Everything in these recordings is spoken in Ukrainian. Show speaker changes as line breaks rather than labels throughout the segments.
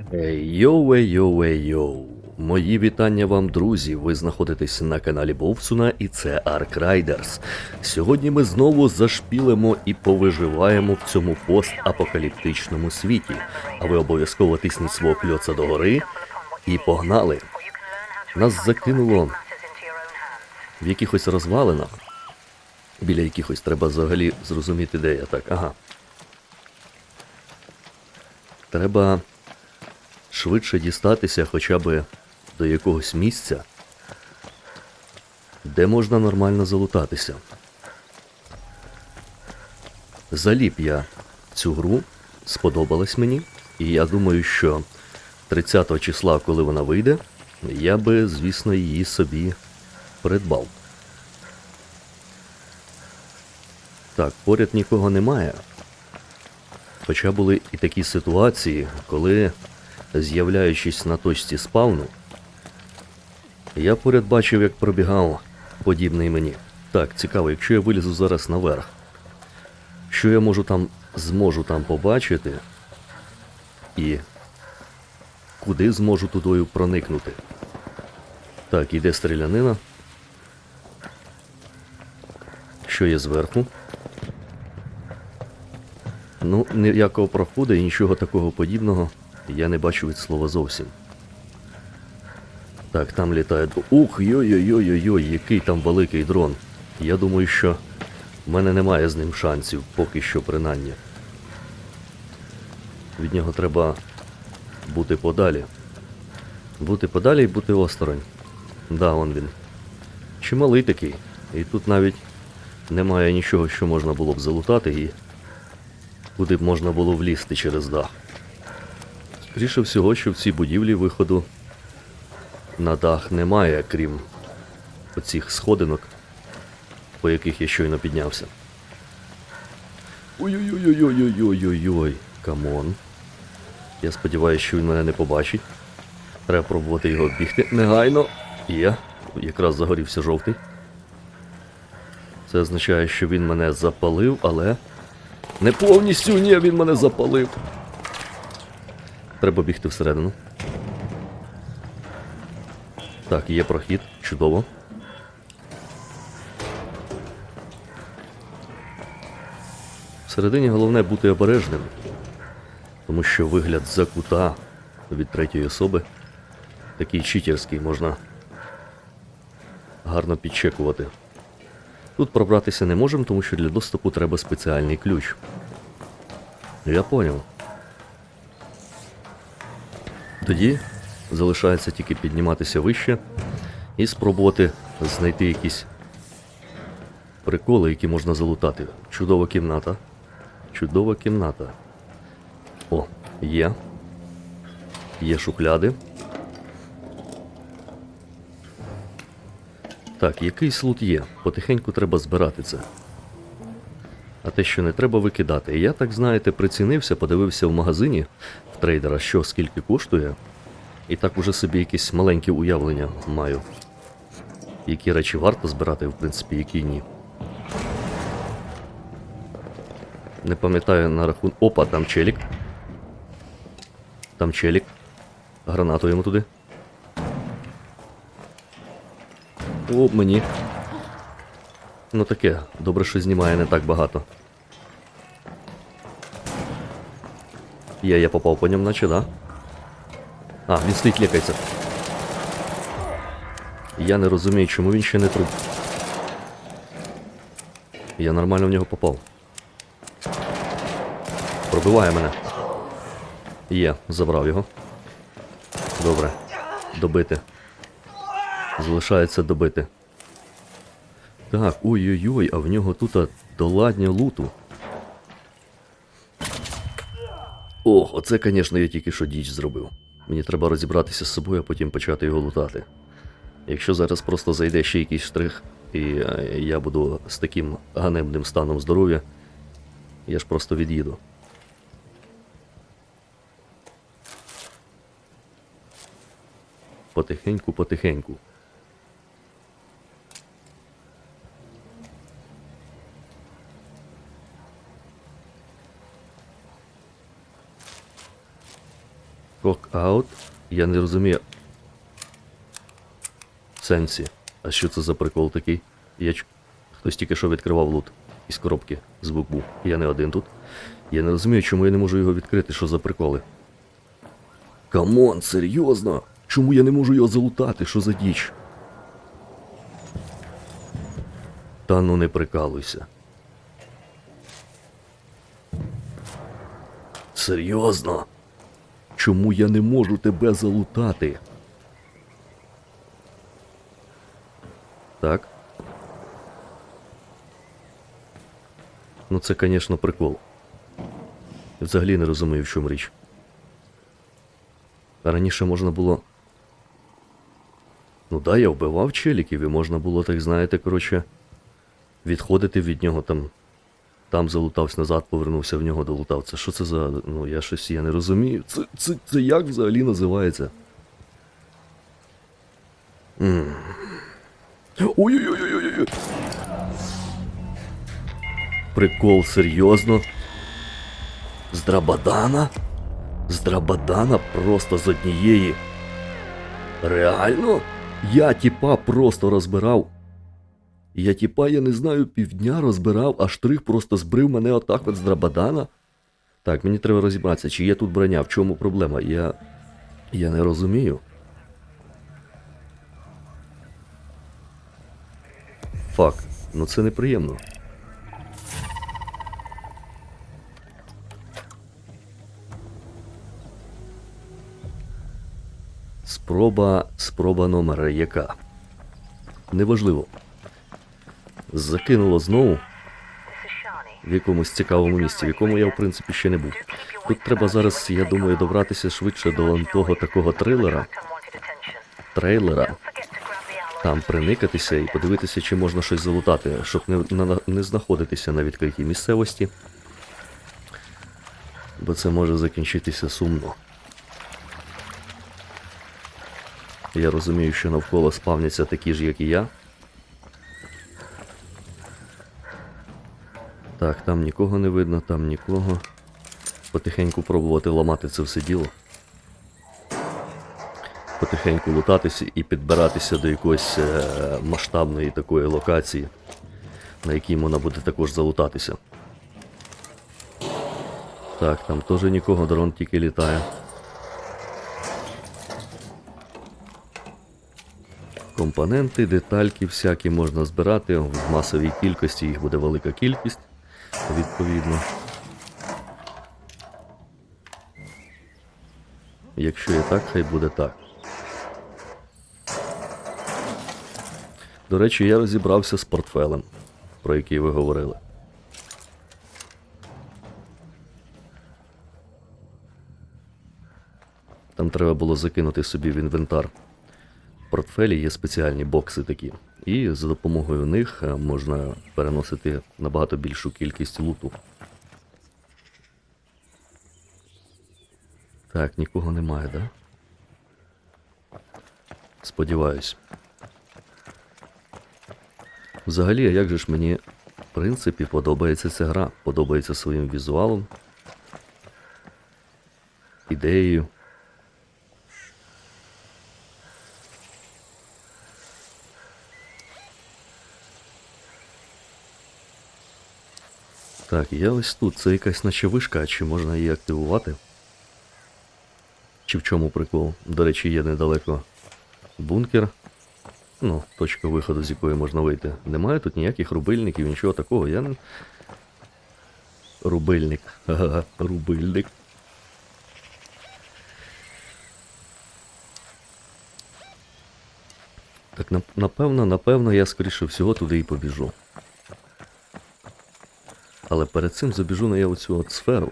Йоу-йоу-йоу. Мої вітання вам, друзі. Ви знаходитесь на каналі Бовсуна і це Ark Riders. Сьогодні ми знову зашпілимо і повиживаємо в цьому постапокаліптичному світі. А ви обов'язково тисніть свого кльоца догори і погнали. Нас закинуло в якихось розвалинах. Біля якихось треба взагалі зрозуміти, де я так. Ага. Треба швидше дістатися хоча б до якогось місця, де можна нормально залутатися. Заліп я цю гру, сподобалась мені, і я думаю, що 30 числа, коли вона вийде, я би, звісно, її собі придбав. Так, поряд нікого немає. Хоча були і такі ситуації, коли, з'являючись на точці спавну, я поряд бачив, як пробігав подібний мені. Так, цікаво, якщо я вилізу зараз наверх, що я можу там зможу там побачити і куди зможу тудою проникнути. Так, іде стрілянина. Що є зверху? Ну, ніякого проходу і нічого такого подібного я не бачу від слова зовсім. Так, там літає. Ух, йой-йой-йой-йой, який там великий дрон. Я думаю, що в мене немає з ним шансів, поки що принаймні. Від нього треба бути подалі. Бути подалі і бути осторонь. Да, он він. Чималий такий. І тут навіть немає нічого, що можна було б залутати і куди б можна було влізти через дах. Скоріше всього, що в цій будівлі виходу на дах немає, крім оцих сходинок, по яких я щойно піднявся. Ой-ой-ой-ой-ой-ой-ой-ой, камон. Я сподіваюся, що він мене не побачить. Треба пробувати його бігти. Негайно є. Якраз загорівся жовтий. Це означає, що він мене запалив, але... Не повністю ні, він мене запалив. Треба бігти всередину. Так, є прохід, чудово. Всередині головне бути обережним, тому що вигляд за кута від третьої особи такий читерський можна гарно підчекувати. Тут пробратися не можемо, тому що для доступу треба спеціальний ключ. Я поняв. Тоді залишається тільки підніматися вище і спробувати знайти якісь приколи, які можна залутати. Чудова кімната. Чудова кімната. О, є. Є шухляди. Так, якийсь лут є. Потихеньку треба збирати це. А те, що не треба викидати. Я, так знаєте, прицінився, подивився в магазині трейдера, що скільки коштує. І так уже собі якесь маленьке уявлення маю. Які речі варто збирати, в принципі, які ні. Не пам'ятаю на рахунок. Опа, там челік. Там челік. Гранату йому туди. О, мені. Ну таке, добре, що знімає не так багато. Є, я попав по ньому, наче, да? А, він стоїть лікається. Я не розумію, чому він ще не труп. Я нормально в нього попав. Пробиває мене. Є, забрав його. Добре. Добити. Залишається добити. Так, ой-ой-ой, а в нього тут доладня луту. Ох, оце, звісно, я тільки що діч зробив. Мені треба розібратися з собою, а потім почати його лутати. Якщо зараз просто зайде ще якийсь штрих, і е, я буду з таким ганебним станом здоров'я, я ж просто від'їду. Потихеньку, потихеньку. Крок-аут. Я не розумію. Сенсі. А що це за прикол такий? Я ч... Хтось тільки що відкривав лут із коробки. Звук був. Я не один тут. Я не розумію, чому я не можу його відкрити, що за приколи. Камон, серйозно? Чому я не можу його залутати? Що за діч? Та ну не прикалуйся. Серйозно? Чому я не можу тебе залутати? Так. Ну це, звісно, прикол. Взагалі не розумію, в чому річ. А раніше можна було. Ну да, я вбивав челіків, і можна було, так знаєте, коротше, відходити від нього там. Там залутався назад, повернувся в нього, долутав. Це що це за. Ну я щось я не розумію. Це, це, це як взагалі називається? Ой-ой-ой-ой-ой. Прикол, серйозно? З Драбадана? З Драбадана просто з однієї. Реально? Я тіпа просто розбирав. Я тіпа, я не знаю, півдня розбирав, а штрих просто збрив мене отак от з Драбадана. Так, мені треба розібратися, чи є тут броня, в чому проблема. Я. Я не розумію. Фак, ну це неприємно. Спроба, спроба номера яка? Неважливо. Закинуло знову в якомусь цікавому місці, в якому я, в принципі, ще не був. Тут треба зараз, я думаю, добратися швидше до того такого трилера, трейлера, там приникатися і подивитися, чи можна щось залутати, щоб не, на- не знаходитися на відкритій місцевості. Бо це може закінчитися сумно. Я розумію, що навколо спавняться такі ж, як і я. Так, там нікого не видно, там нікого. Потихеньку пробувати ламати це все діло. Потихеньку лутатися і підбиратися до якоїсь е, масштабної такої локації, на якій можна буде також залутатися. Так, там теж нікого, дрон тільки літає. Компоненти, детальки всякі можна збирати в масовій кількості, їх буде велика кількість, відповідно. Якщо і так, хай буде так. До речі, я розібрався з портфелем, про який ви говорили. Там треба було закинути собі в інвентар. В портфелі є спеціальні бокси такі, і за допомогою них е, можна переносити набагато більшу кількість луту. Так, нікого немає, да? Сподіваюсь. Взагалі, як же ж мені, в принципі, подобається ця гра, подобається своїм візуалом, ідеєю. Так, я ось тут. Це якась наче вишка, чи можна її активувати? Чи в чому прикол? До речі, є недалеко бункер. Ну, точка виходу, з якої можна вийти. Немає тут ніяких рубильників, нічого такого. Я не. Рубильник. Ага, рубильник. Так, напевно, напевно, я скоріше всього туди і побіжу. Але перед цим забіжу на я оцю от сферу.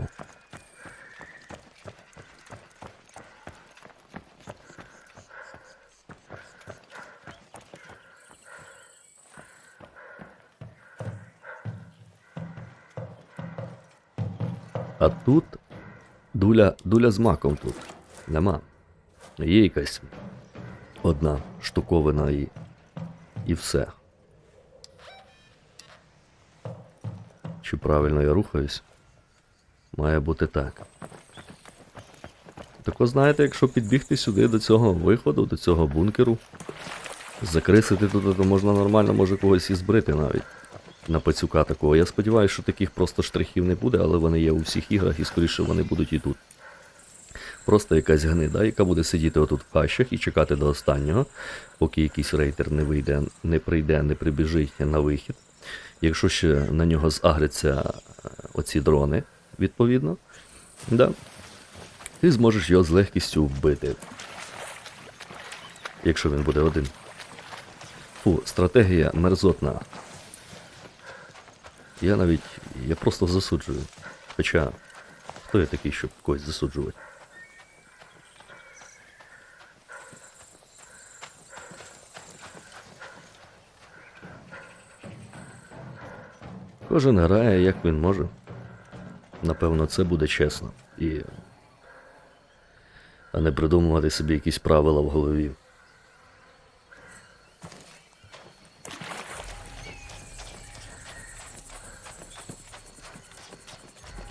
А тут дуля, дуля з маком тут. Нема. Є якась одна штуковина і, і все. Чи правильно я рухаюсь? Має бути так. Так знаєте, якщо підбігти сюди до цього виходу, до цього бункеру, закрисити тут, то можна нормально, може когось і збрити навіть. На пацюка такого. Я сподіваюся, що таких просто штрихів не буде, але вони є у всіх іграх і скоріше вони будуть і тут. Просто якась гнида, яка буде сидіти отут в кащах і чекати до останнього, поки якийсь рейтер не вийде, не прийде, не прибіжить на вихід. Якщо ще на нього загряться е, оці дрони, відповідно, да, ти зможеш його з легкістю вбити. Якщо він буде один. Фу, стратегія мерзотна. Я навіть. Я просто засуджую. Хоча, хто я такий, щоб когось засуджувати? Кожен грає, як він може. Напевно, це буде чесно. І... А не придумувати собі якісь правила в голові.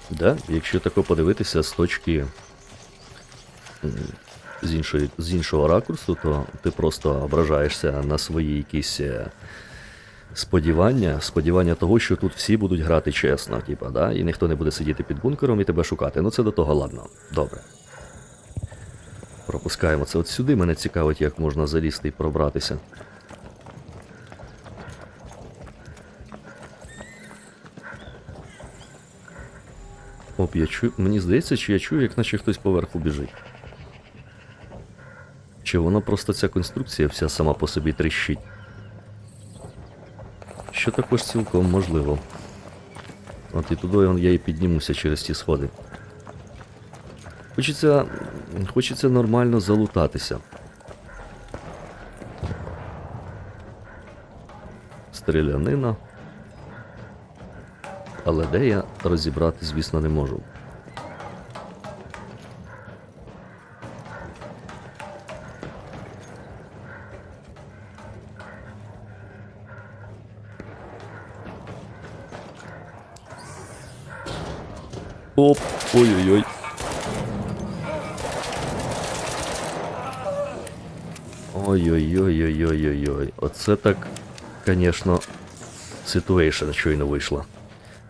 Да, якщо тако подивитися з точки з, іншої, з іншого ракурсу, то ти просто ображаєшся на свої якісь е, сподівання, сподівання того, що тут всі будуть грати чесно, типа, да? і ніхто не буде сидіти під бункером і тебе шукати. Ну це до того ладно. Добре. Пропускаємо це от сюди. Мене цікавить, як можна залізти і пробратися. Оп, я чую. Мені здається, чи я чую, як наче хтось поверху біжить. Чи воно просто ця конструкція вся сама по собі тріщить? Що також цілком можливо. От і туди я і піднімуся через ті сходи. Хочеться. Хочеться нормально залутатися. Стрілянина. Але де я розібрати, звісно, не можу. Оп, ой-ой-ой. Ой-ой-ой-ой-ой-ой-ой. Оце так, звісно, ситуейшн щойно вийшла.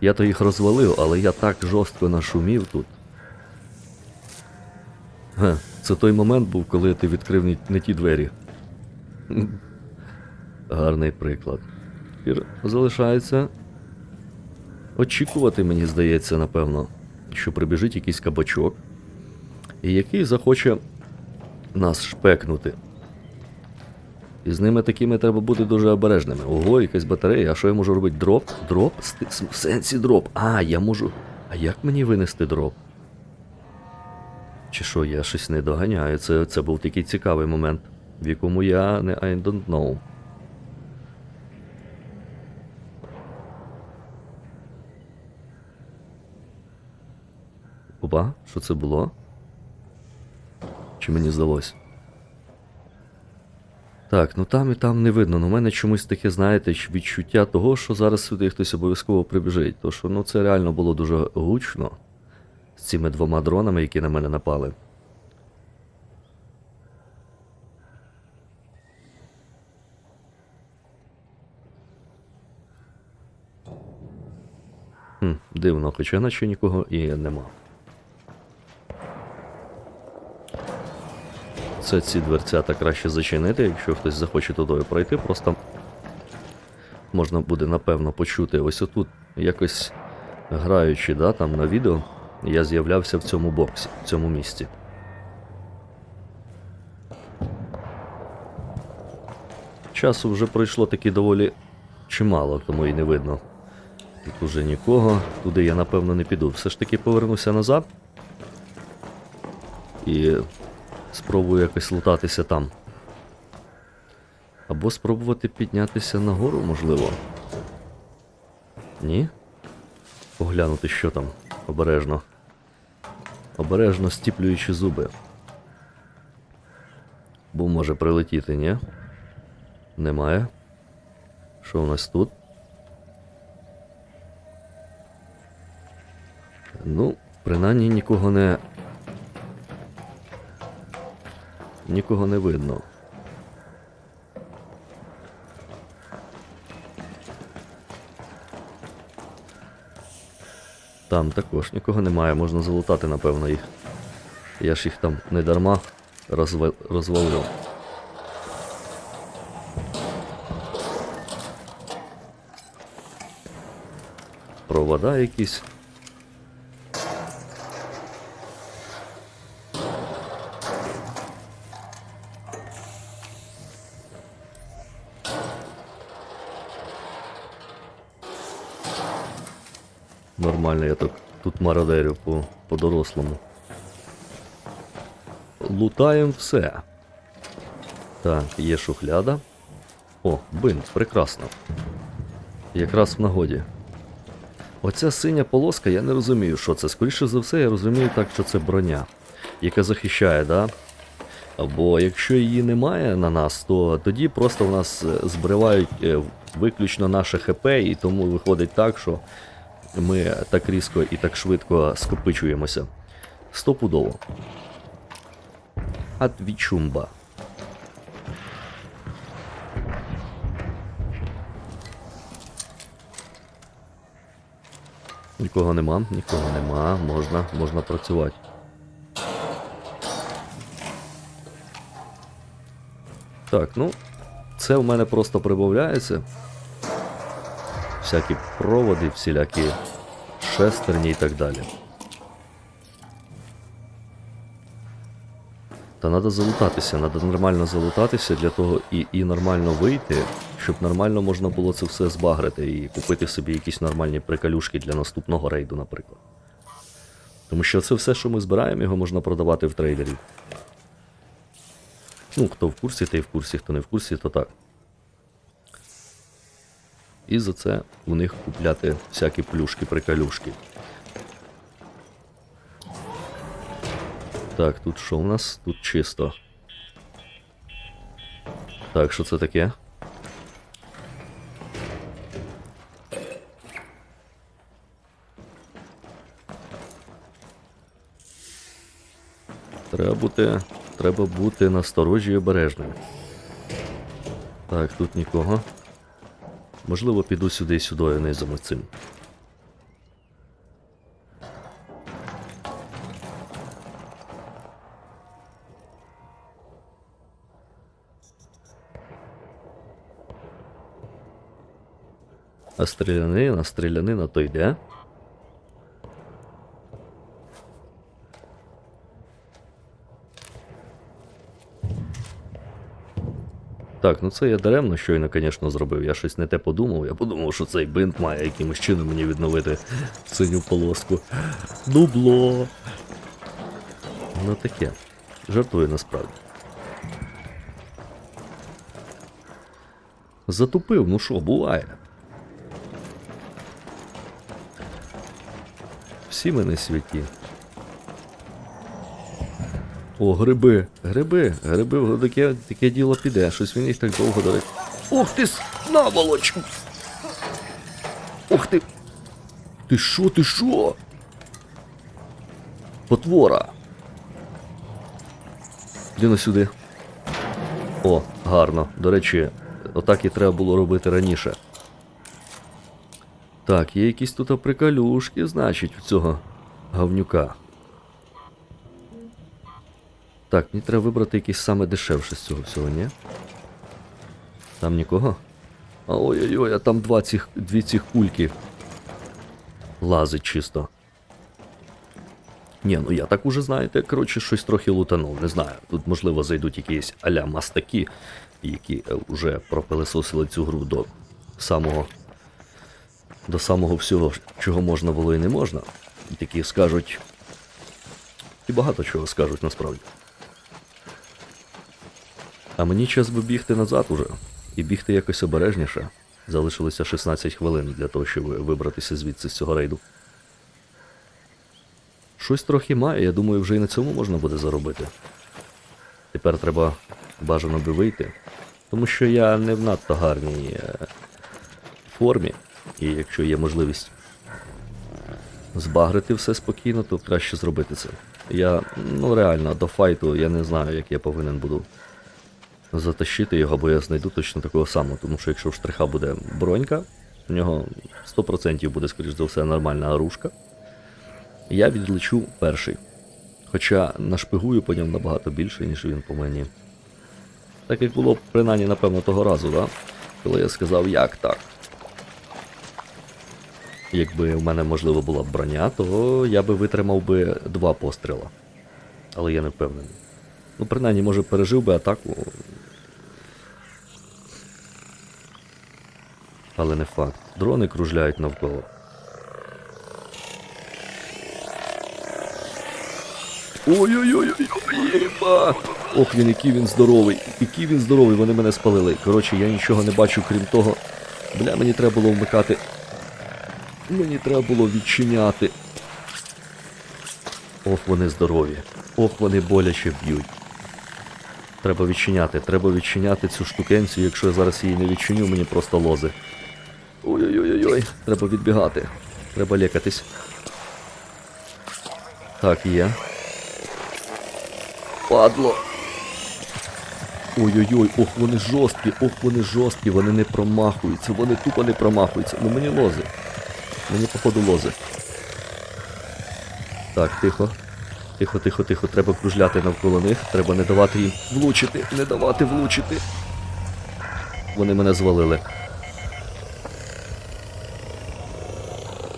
Я то їх розвалив, але я так жорстко нашумів тут. Га, це той момент був, коли ти відкрив не, ті двері. Гарний приклад. Тепер залишається очікувати, мені здається, напевно, що прибіжить якийсь кабачок, і який захоче нас шпекнути. І з ними такими треба бути дуже обережними. Ого, якась батарея, а що я можу робити? Дроп? Дроп? В сенсі дроп. А, я можу. А як мені винести дроп? Чи що, я щось не доганяю. Це, це був такий цікавий момент, в якому я не I don't know. Опа, що це було? Чи мені здалось? Так, ну там і там не видно. Ну, у мене чомусь таке, знаєте, відчуття того, що зараз сюди хтось обов'язково прибіжить. То що ну це реально було дуже гучно з цими двома дронами, які на мене напали. Хм, дивно, хоча наче нікого і нема. Це ці дверцята краще зачинити, якщо хтось захоче туди пройти, просто можна буде напевно почути. Ось отут якось граючи, да, там на відео, я з'являвся в цьому боксі, в цьому місці. Часу вже пройшло таки доволі чимало, тому і не видно. Тут уже нікого, туди я напевно не піду. Все ж таки повернуся назад. І спробую якось лутатися там. Або спробувати піднятися нагору, можливо. Ні? Поглянути, що там. Обережно. Обережно стіплюючи зуби. Бо може прилетіти, ні? Немає. Що у нас тут? Ну, принаймні нікого не нікого не видно. Там також нікого немає, можна залутати, напевно, їх. Я ж їх там не дарма розва... розвалив. Провода якісь. Нормально, я так тут мародерю по, по-дорослому. Лутаємо все. Так, є шухляда. О, бинт, прекрасно. Якраз в нагоді. Оця синя полоска, я не розумію, що це. Скоріше за все, я розумію так, що це броня, яка захищає, да? Або якщо її немає на нас, то тоді просто в нас е, збривають е, виключно наше ХП, і тому виходить так, що ми так різко і так швидко скопичуємося. Стопудово. Атвічумба. Нікого нема, нікого нема, можна, можна працювати. Так, ну, це в мене просто прибавляється. Всякі проводи, всілякі шестерні і так далі. Та треба залутатися, треба нормально залутатися для того і, і нормально вийти, щоб нормально можна було це все збагрити і купити собі якісь нормальні приколюшки для наступного рейду, наприклад. Тому що це все, що ми збираємо, його можна продавати в трейдері. Ну, хто в курсі, той в курсі, хто не в курсі, то так. І за це у них купляти всякі плюшки-приколюшки. Так, тут що у нас? Тут чисто. Так, що це таке? Треба бути. Треба бути насторожі і обережним. Так, тут нікого. Можливо, піду сюди сюди низом цим. А стрілянина, стрілянина то йде. Так, ну це я даремно щойно, звісно, зробив. Я щось не те подумав. Я подумав, що цей бинт має якимось чином мені відновити синю полоску. Дубло. Ну таке. Жартую насправді. Затупив, ну що, буває. Всі ми на світі. О, гриби, гриби, гриби, таке, таке діло піде, щось він їх так довго дарить. Ух ти наволоч! Ух ти! Ти що, ти що? Потвора! На сюди. О, гарно. До речі, отак і треба було робити раніше. Так, є якісь тут приколюшки, значить, у цього гавнюка. Так, мені треба вибрати якийсь саме дешевше з цього всього, ні? Там нікого? А, Ой-ой-ой, а там два цих, дві цих кульки. Лазить чисто. Ні, ну я так уже, знаєте, коротше, щось трохи лутанув, не знаю. Тут, можливо, зайдуть якісь аля мастаки, які е, вже пропилесосили цю гру до самого. До самого всього, чого можна було і не можна. І такі скажуть. І багато чого скажуть насправді. А мені час би бігти назад уже. І бігти якось обережніше. Залишилося 16 хвилин для того, щоб вибратися звідси з цього рейду. Щось трохи має, я думаю, вже і на цьому можна буде заробити. Тепер треба бажано би вийти. Тому що я не в надто гарній е, формі. І якщо є можливість збагрити все спокійно, то краще зробити це. Я, ну реально, до файту я не знаю, як я повинен буду затащити його, бо я знайду точно такого самого. Тому що якщо в штриха буде бронька, у нього 100% буде, скоріш за все, нормальна оружка. Я відлечу перший. Хоча нашпигую по ньому набагато більше, ніж він по мені. Так як було принаймні, напевно, того разу, да? коли я сказав, як так. Якби в мене можливо була броня, то я би витримав би два постріла. Але я не впевнений. Ну, принаймні, може, пережив би атаку. Але не факт. Дрони кружляють навколо. Ой-ой-ой, єба! Ох, він який він здоровий, який він здоровий, вони мене спалили. Коротше, я нічого не бачу, крім того. Бля, мені треба було вмикати. Мені треба було відчиняти. Ох, вони здорові. Ох, вони боляче б'ють. Треба відчиняти, треба відчиняти цю штукенцію, якщо я зараз її не відчиню, мені просто лози. Ой-ой-ой, треба відбігати. Треба лікатись. Так, є. Падло. Ой-ой-ой, ох, вони жорсткі, ох, вони жорсткі, вони не промахуються, вони тупо не промахуються. Ну мені лози. Мені походу лози. Так, тихо. Тихо, тихо, тихо. Треба кружляти навколо них. Треба не давати їм влучити, не давати влучити. Вони мене звалили.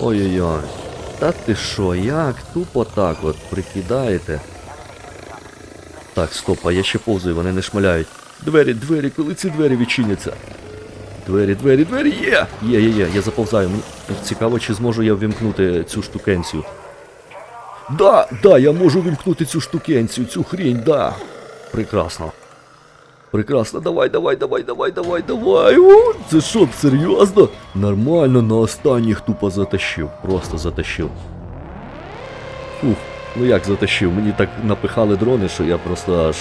Ой-ой-ой. Та ти що, як тупо так от прикидаєте? Так, стоп, а я ще повзую, вони не шмаляють. Двері, двері, коли ці двері відчиняться? Двері, двері, двері, є! Є, є, є, я заповзаю. Мені цікаво, чи зможу я вимкнути цю штукенцію. Да, да, я можу вимкнути цю штукенцію, цю хрінь, да. Прекрасно. Прекрасно, давай, давай, давай, давай, давай, давай. О, це що, серйозно? Нормально, на останніх тупо затащив. Просто затащив. Фух, ну як затащив? Мені так напихали дрони, що я просто аж.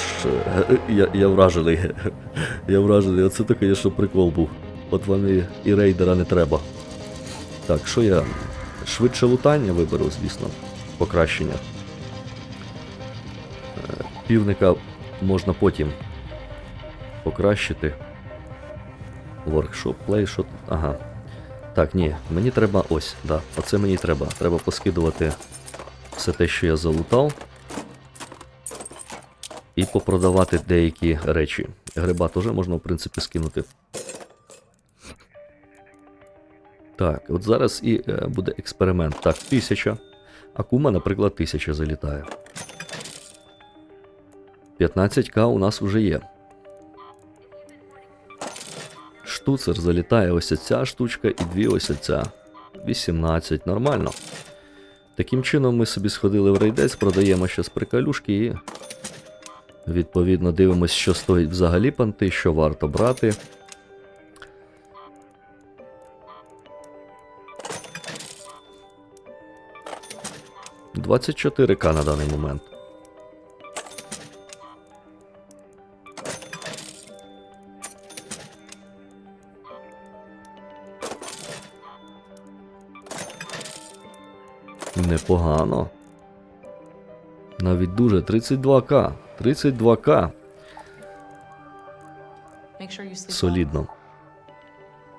е, Я, я вражений. Я вражений. Оце таке, що прикол був. От вони і рейдера не треба. Так, що я. Швидше лутання виберу, звісно. Покращення. Е, Півника можна потім покращити. Воркшоп, плей, що тут? Ага. Так, ні, мені треба ось, да, оце мені треба. Треба поскидувати все те, що я залутав. І попродавати деякі речі. Гриба теж можна, в принципі, скинути. Так, от зараз і е, буде експеримент. Так, тисяча. А кума, наприклад, тисяча залітає. 15к у нас вже є. Штуцер залітає ось ця штучка і дві ось ця. 18, нормально. Таким чином ми собі сходили в рейдець, продаємо щас приколюшки і. Відповідно, дивимося, що стоїть взагалі панти, що варто брати. Двадцять чотири к на даний момент. Непогано. Навіть дуже 32к. 32к. Солідно.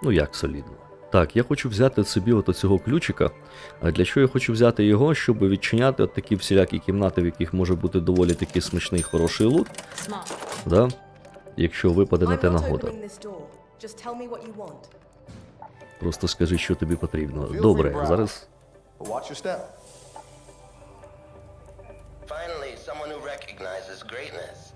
Ну як солідно. Так, я хочу взяти собі от цього ключика. А для чого я хочу взяти його, щоб відчиняти от такі всілякі кімнати, в яких може бути доволі такий смачний хороший лут, да? якщо випаде на те нагода. Просто скажи, що тобі потрібно. Добре, зараз.
Recognizes greatness.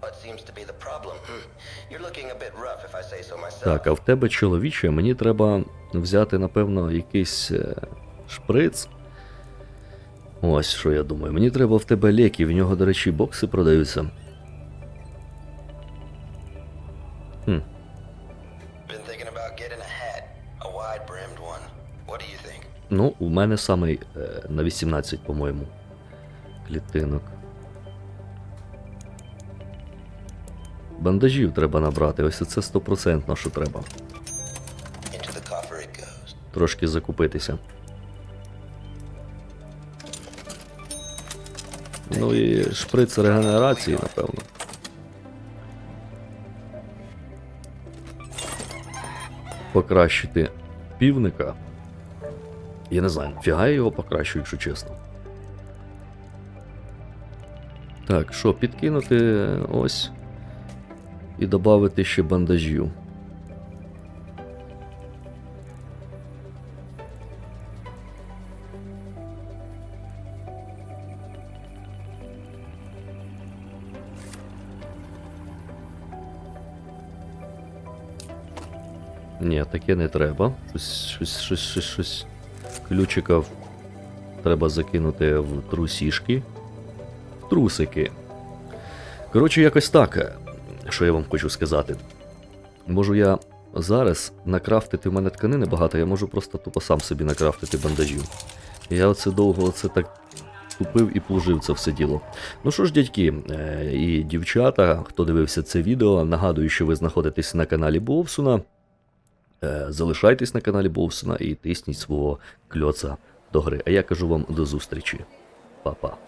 What seems to be the problem? Hmm. You're looking a bit rough, if I say so myself.
Так, а в тебе чоловіче, мені треба взяти, напевно, якийсь е, шприц. Ось що я думаю. Мені треба в тебе ліки, в нього, до речі, бокси продаються. Хм. Ну, у мене самий е, на 18, по-моєму. Клітинок. Бандажів треба набрати, ось це 100% що треба. Трошки закупитися. Ну і шприц регенерації, напевно. Покращити півника. Я не знаю, фіга я його покращую, якщо чесно. Так, що, підкинути ось. І додати ще бандажів. Ні, таке не треба. Щось, щось, щось, щось. Ключика треба закинути в трусішки. В трусики. Коротше, якось так. Що я вам хочу сказати. Можу я зараз накрафтити в мене тканини багато, я можу просто тупо сам собі накрафтити бандажів. Я оце довго оце так тупив і плужив це все діло. Ну що ж, дядьки е, і дівчата, хто дивився це відео, нагадую, що ви знаходитесь на каналі Бовсуна. Е, Залишайтесь на каналі Бовсуна і тисніть свого кльоца до гри. А я кажу вам до зустрічі. Па-па.